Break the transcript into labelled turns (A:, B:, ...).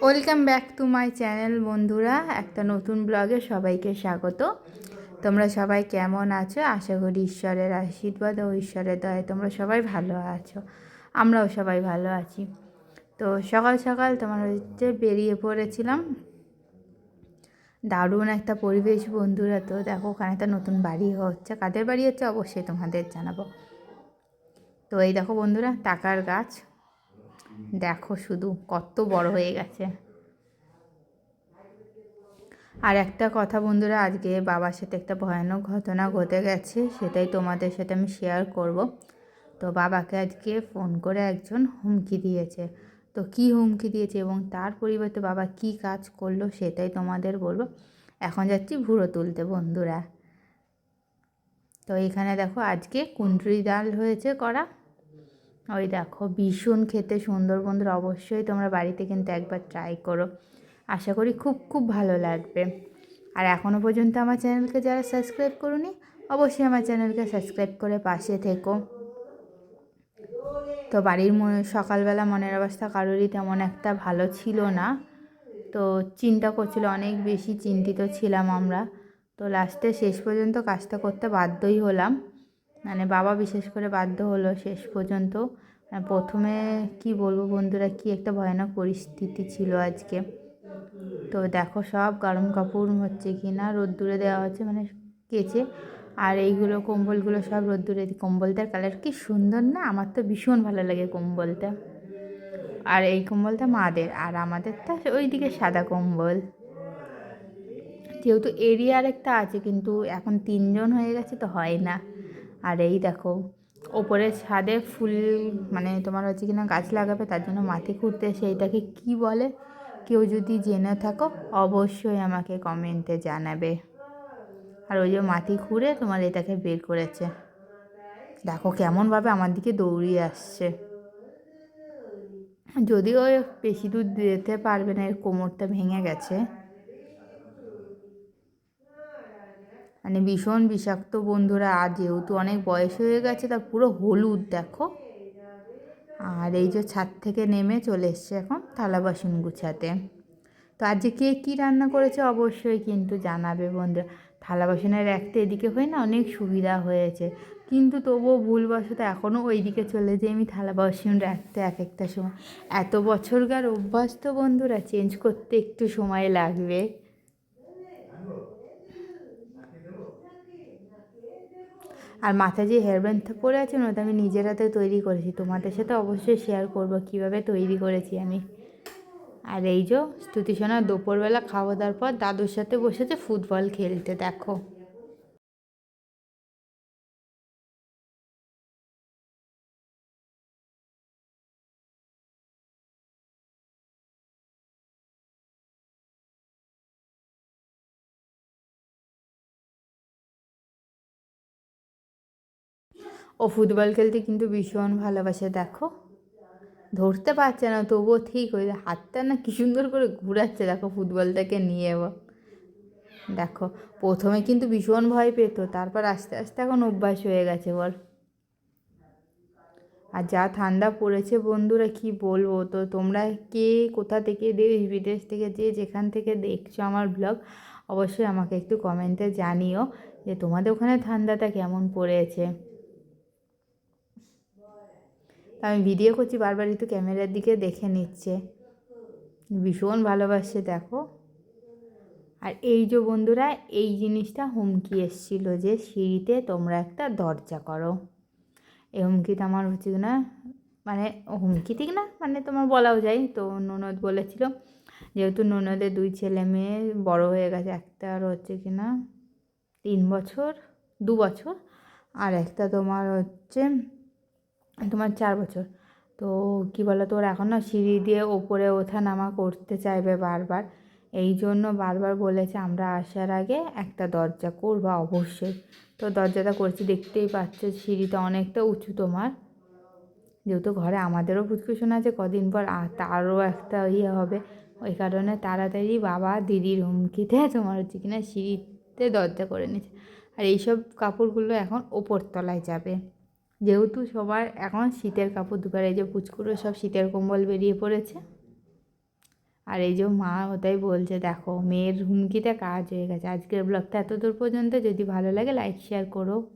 A: Welcome back to my channel বন্ধুরা, একটা নতুন ব্লগে সবাইকে স্বাগত। তোমরা সবাই কেমন আছো? আশা করি ঈশ্বরের আশীর্বাদ ও ঈশ্বরের দয়ায় তোমরা সবাই ভালো আছো। আমরাও সবাই ভালো আছি। তো সকাল সকাল তোমার হচ্ছে বেরিয়ে পড়েছিলাম। দারুণ একটা পরিবেশ বন্ধুরা। তো দেখো, ওখানে একটা নতুন বাড়ি হচ্ছে। কাদের বাড়ি হচ্ছে? অবশ্যই তোমাদের জানাব। তো এই দেখো বন্ধুরা, টাকার গাছ। দেখো শুধু কত বড় হয়ে গেছে। আর একটা কথা বন্ধুরা, আজকে বাবার সাথে একটা ভয়ানক ঘটনা ঘটে গেছে, সেটাই তোমাদের সাথে আমি শেয়ার করব। তো বাবাকে আজকে ফোন করে একজন হুমকি দিয়েছে। তো কি হুমকি দিয়েছে এবং তার পরিবর্তে বাবা কি কাজ করল সেটাই তোমাদের বলব। এখন যাচ্ছি ভুড়ো তুলতে বন্ধুরা। তো এখানে দেখো, আজকে কুন্ডরি ডাল হয়েছে করা। ওই দেখো, ভীষণ খেতে সুন্দর বন্ধুরা, অবশ্যই তোমরা বাড়িতে কিন্তু একবার ট্রাই করো। আশা করি খুব খুব ভালো লাগবে। আর এখনও পর্যন্ত আমার চ্যানেলকে যারা সাবস্ক্রাইব করুনি, অবশ্যই আমার চ্যানেলকে সাবস্ক্রাইব করে পাশে থেকো। তো বাড়ির সকালবেলা মনের অবস্থা কারোরই তেমন একটা ভালো ছিল না। তো চিন্তা করছিল, অনেক বেশি চিন্তিত ছিলাম আমরা। তো লাস্টে শেষ পর্যন্ত কাজটা করতে বাধ্যই হলাম। মানে বাবা বিশেষ করে বাধ্য হলো শেষ পর্যন্ত। প্রথমে কি বলব বন্ধুরা, কি একটা ভয়ানক পরিস্থিতি ছিল আজকে। তো দেখো সব গরম কাপড় হচ্ছে কি না রোদ্দুরে দেওয়া হচ্ছে মানে কেচে। আর এইগুলো কম্বলগুলো সব রোদ্দুরে কম্বলটার কালার কি সুন্দর না? আমার তো ভীষণ ভালো লাগে কম্বলটা। আর এই কম্বলটা মাদের, আর আমাদেরটা ওইদিকে সাদা কম্বল। যেহেতু এরিয়ার একটা আছে, কিন্তু এখন তিনজন হয়ে গেছে তো হয় না। আর এই দেখো ওপরে ছাদে ফুল মানে তোমার হচ্ছে কিনা গাছ লাগাবে, তার জন্য মাটি খুঁড়তে সেইটাকে কি বলে? কেউ যদি জেনে থাকো, অবশ্যই আমাকে কমেন্টে জানাবে। আর ওই যে মাটি খুঁড়ে তোমার এটাকে বের করেছে। দেখো কেমনভাবে আমার দিকে দৌড়িয়ে আসছে। যদিও বেশি দূর যেতে পারবে না, এর কোমরটা ভেঙে গেছে। মানে ভীষণ বিষাক্ত বন্ধুরা, আর যেহেতু অনেক বয়স হয়ে গেছে তার পুরো হলুদ, দেখো। আর এই যে ছাদ থেকে নেমে চলে এসছে এখন থালা বাসন গুছাতে। তো আজকে কে কী রান্না করেছে অবশ্যই কিন্তু জানাবে বন্ধুরা। থালা বাসনের একটা এদিকে হয়ে না অনেক সুবিধা হয়েছে, কিন্তু তবুও ভুলবশত এখনও ওই দিকে চলে যাই আমি থালা বাসন রাখতে এক একটা সময়। এত বছরকার অভ্যাস তো বন্ধুরা চেঞ্জ করতে একটু সময় লাগবে। আর মাথায় যে হেয়ার ব্যান্ডটা পরে আছে ওটা আমি নিজের হাতে তৈরি করেছি। তোমাদের সাথে অবশ্যই শেয়ার করব কীভাবে তৈরি করেছি আমি। আর এই যে স্তুতিসোনা দুপুরবেলা খাওয়া দাওয়ার পর দাদুর সাথে বসেছে ফুটবল খেলতে, দেখো। ও ফুটবল খেলতে কিন্তু ভীষণ ভালোবাসে, দেখো। ধরতে পারছে না, তবুও ঠিক হয়ে হাতটা না কি সুন্দর করে ঘুরাচ্ছে, দেখো ফুটবলটাকে নিয়ে দেখো, প্রথমে কিন্তু ভীষণ ভয় পেত, তারপর আস্তে আস্তে এখন অভ্যাস হয়ে গেছে, বল। আর যা ঠান্ডা পড়েছে বন্ধুরা, কি বলব? তো তোমরা কে কোথা থেকে, দেশ বিদেশ থেকে যে যেখান থেকে দেখছ আমার ব্লগ অবশ্যই আমাকে একটু কমেন্টে জানিও যে তোমাদের ওখানে ঠান্ডাটা কেমন পড়েছে। আমি ভিডিও করছি, বারবার একটু ক্যামেরার দিকে দেখে নিচ্ছে। ভীষণ ভালোবাসছে দেখো। আর এই যে বন্ধুরা, এই জিনিসটা হুমকি এসেছিল যে সিঁড়িতে তোমরা একটা দরজা করো। এই হুমকিটা আমার হচ্ছে না মানে হুমকি ঠিক না মানে তোমার বলাও যায়। তো ননদ বলেছিল, যেহেতু ননদের দুই ছেলে মেয়ে, বড় হয়ে গেছে, একটা আর হচ্ছে কি না, তিন বছর, দু বছর, আর একটা তোমার হচ্ছে তোমার চার বছর। তো কী বলো তো ওরা এখন না সিঁড়ি দিয়ে ওপরে ওঠা নামা করতে চাইবে বারবার। এই জন্য বারবার বলেছে, আমরা আসার আগে একটা দরজা করব অবশ্যই। তো দরজাটা করছি, দেখতেই পাচ্ছ সিঁড়িটা অনেকটা উঁচু তোমার। যেহেতু ঘরে আমাদেরও ফুচকুশন আছে, কদিন পর তারও একটা ইয়ে হবে। ওই কারণে তাড়াতাড়ি বাবা দিদির হুমকিতে তোমার হচ্ছে কিনা সিঁড়িতে দরজা করে নিচ্ছে আর এইসব কাপড়গুলো এখন ওপর তলায় যাবে। যেহেতু সবার এখন শীতের কাপড় দুপারে যে পুচকুড়ো সব শীতের কম্বল বেরিয়ে পড়েছে। আর এই যে মা ওটাই বলছে, দেখো, মেয়ের হুমকিতে কাজ হয়ে গেছে। আজকের ব্লগটা এতদূর পর্যন্ত। যদি ভালো লাগে লাইক শেয়ার করো।